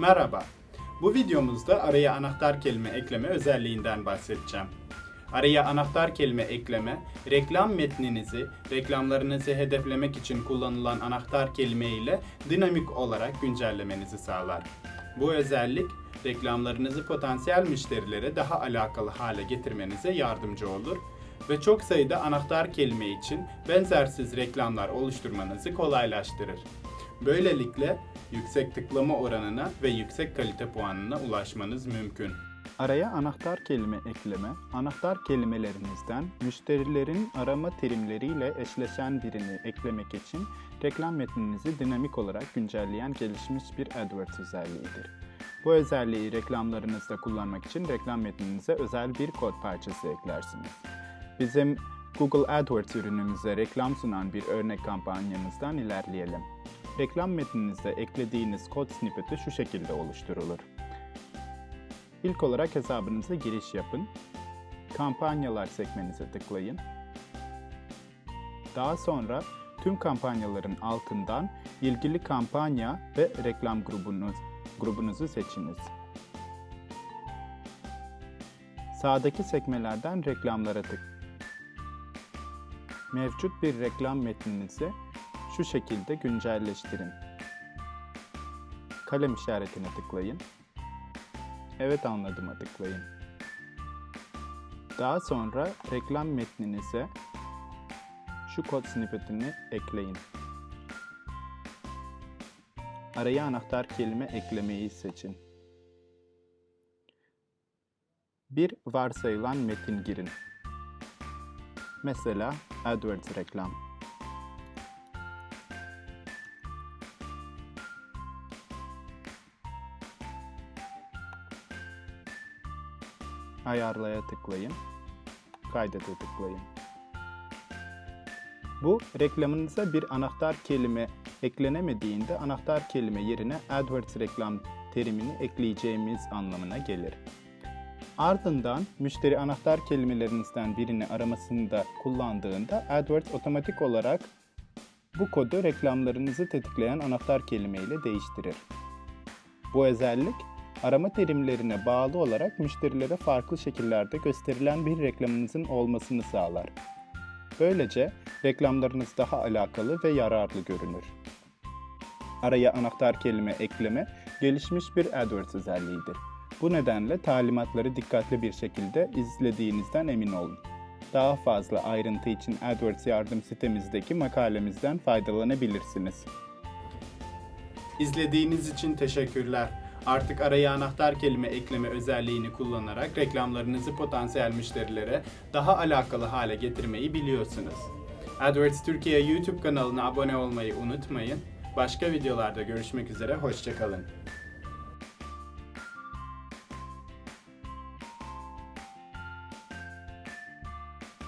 Merhaba. Bu videomuzda araya anahtar kelime ekleme özelliğinden bahsedeceğim. Araya anahtar kelime ekleme, reklam metninizi, reklamlarınızı hedeflemek için kullanılan anahtar kelime ile dinamik olarak güncellemenizi sağlar. Bu özellik reklamlarınızı potansiyel müşterilere daha alakalı hale getirmenize yardımcı olur ve çok sayıda anahtar kelime için benzersiz reklamlar oluşturmanızı kolaylaştırır. Böylelikle yüksek tıklama oranına ve yüksek kalite puanına ulaşmanız mümkün. Araya anahtar kelime ekleme, anahtar kelimelerinizden müşterilerin arama terimleriyle eşleşen birini eklemek için reklam metninizi dinamik olarak güncelleyen gelişmiş bir AdWords özelliğidir. Bu özelliği reklamlarınızda kullanmak için reklam metninize özel bir kod parçası eklersiniz. Bizim Google AdWords ürünümüze reklam sunan bir örnek kampanyamızdan ilerleyelim. Reklam metninizde eklediğiniz kod snippeti şu şekilde oluşturulur. İlk olarak hesabınıza giriş yapın. Kampanyalar sekmenize tıklayın. Daha sonra tüm kampanyaların altından ilgili kampanya ve reklam grubunuz, grubunuzu seçiniz. Sağdaki sekmelerden reklamlara tık. Mevcut bir reklam metninizi şu şekilde güncelleştirin. Kalem işaretine tıklayın. Evet anladıma tıklayın. Daha sonra reklam metninize şu kod snippetini ekleyin. Araya anahtar kelime eklemeyi seçin. Bir varsayılan metin girin. Mesela AdWords reklam. Ayarlaya tıklayın. Kaydete tıklayın. Bu reklamınıza bir anahtar kelime eklenemediğinde anahtar kelime yerine AdWords reklam terimini ekleyeceğimiz anlamına gelir. Ardından müşteri anahtar kelimelerinizden birini aramasında kullandığında AdWords otomatik olarak bu kodu reklamlarınızı tetikleyen anahtar kelime ile değiştirir. Bu özellik arama terimlerine bağlı olarak müşterilere farklı şekillerde gösterilen bir reklamınızın olmasını sağlar. Böylece reklamlarınız daha alakalı ve yararlı görünür. Araya anahtar kelime ekleme gelişmiş bir AdWords özelliğidir. Bu nedenle talimatları dikkatli bir şekilde izlediğinizden emin olun. Daha fazla ayrıntı için AdWords yardım sitemizdeki makalemizden faydalanabilirsiniz. İzlediğiniz için teşekkürler. Artık araya anahtar kelime ekleme özelliğini kullanarak reklamlarınızı potansiyel müşterilere daha alakalı hale getirmeyi biliyorsunuz. AdWords Türkiye YouTube kanalına abone olmayı unutmayın. Başka videolarda görüşmek üzere, hoşçakalın.